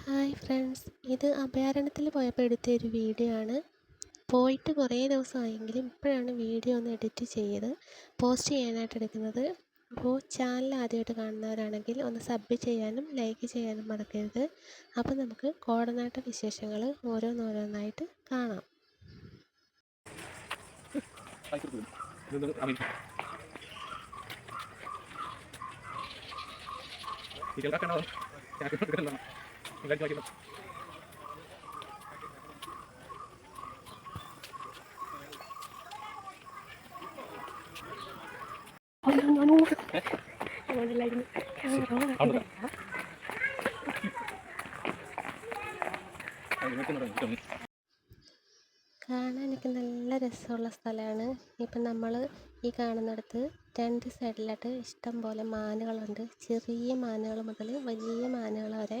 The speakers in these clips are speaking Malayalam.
Hi friends. ഇത് അഭയാരണ്യത്തിൽ പോയപ്പോൾ എടുത്ത ഒരു വീഡിയോ ആണ്. പോയിട്ട് കുറേ ദിവസമായെങ്കിലും ഇപ്പോഴാണ് വീഡിയോ ഒന്ന് എഡിറ്റ് ചെയ്ത് പോസ്റ്റ് ചെയ്യാനായിട്ട് എടുക്കുന്നത്. അപ്പോൾ ചാനൽ ആദ്യമായിട്ട് കാണുന്നവരാണെങ്കിൽ ഒന്ന് സബ് ചെയ്യാനും ലൈക്ക് ചെയ്യാനും മറക്കരുത്. അപ്പോൾ നമുക്ക് കോടനാട്ട വിശേഷങ്ങൾ ഓരോന്നോരോന്നായിട്ട് കാണാം. കാണാനൊക്കെ നല്ല രസമുള്ള സ്ഥലമാണ്. ഇപ്പം നമ്മൾ ഈ കാണുന്നിടത്ത് രണ്ട് സൈഡിലായിട്ട് ഇഷ്ടം പോലെ മാനുകളുണ്ട്. ചെറിയ മാനുകൾ മുതൽ വലിയ മാനുകൾ വരെ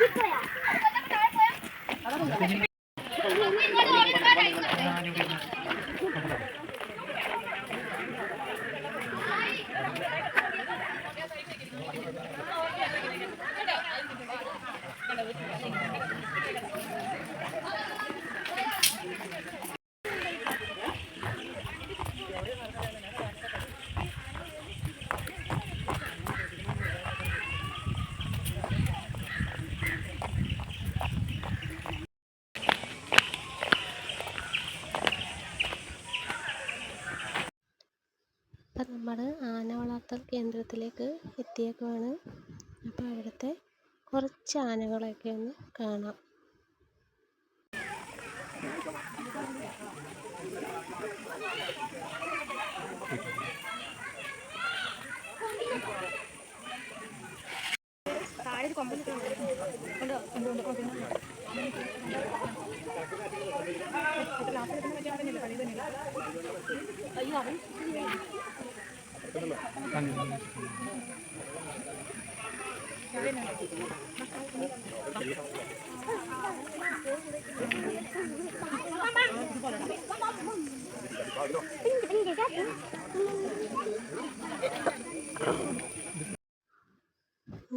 കുഞ്ഞിന്റെ ചെറുതിനുണ്ട് ചെറുതിന്റെ അപ്പം നമ്മൾ ആന വളർത്തൽ കേന്ദ്രത്തിലേക്ക് എത്തിയേക്കുവാണ്. അപ്പോൾ അവിടുത്തെ കുറച്ച് ആനകളെയൊക്കെ ഒന്ന് കാണാം.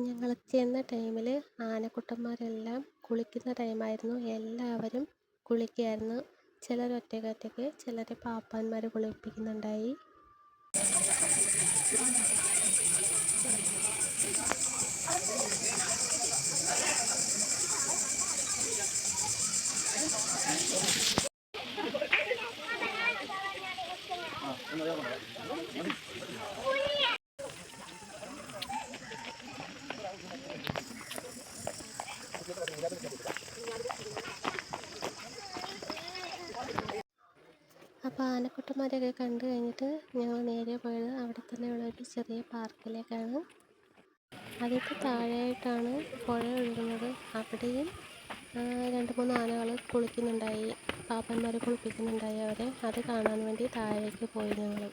ഞങ്ങൾ ചെന്ന ടൈമിൽ ആനക്കുട്ടന്മാരെല്ലാം കുളിക്കുന്ന ടൈമായിരുന്നു. എല്ലാവരും കുളിക്കുകയായിരുന്നു ചിലർ ചിലർ പാപ്പാന്മാർ കുളിപ്പിക്കുന്നുണ്ടായി. അപ്പോൾ ആനക്കുട്ടന്മാരെയൊക്കെ കണ്ടു കഴിഞ്ഞിട്ട് ഞങ്ങൾ നേരെ പോയത് അവിടെ തന്നെയുള്ള ഒരു ചെറിയ പാർക്കിലേക്കാണ്. അതിന്റെ താഴെയായിട്ടാണ് പുഴ ഒഴുകുന്നത്. അവിടെയും രണ്ട് മൂന്ന് ആനകൾ കുളിക്കുന്നുണ്ടായി. പാപ്പന്മാർ കുളിപ്പിക്കുന്നുണ്ടായി അവരെ. അത് കാണാൻ വേണ്ടി താഴേക്ക് പോയി ഞങ്ങൾ.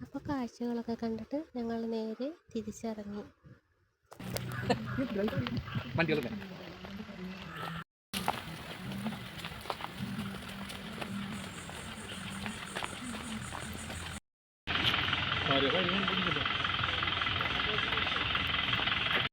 അപ്പോൾ കാഴ്ചകളൊക്കെ കണ്ടിട്ട് ഞങ്ങൾ നേരെ തിരിച്ചിറങ്ങി. കാര്യ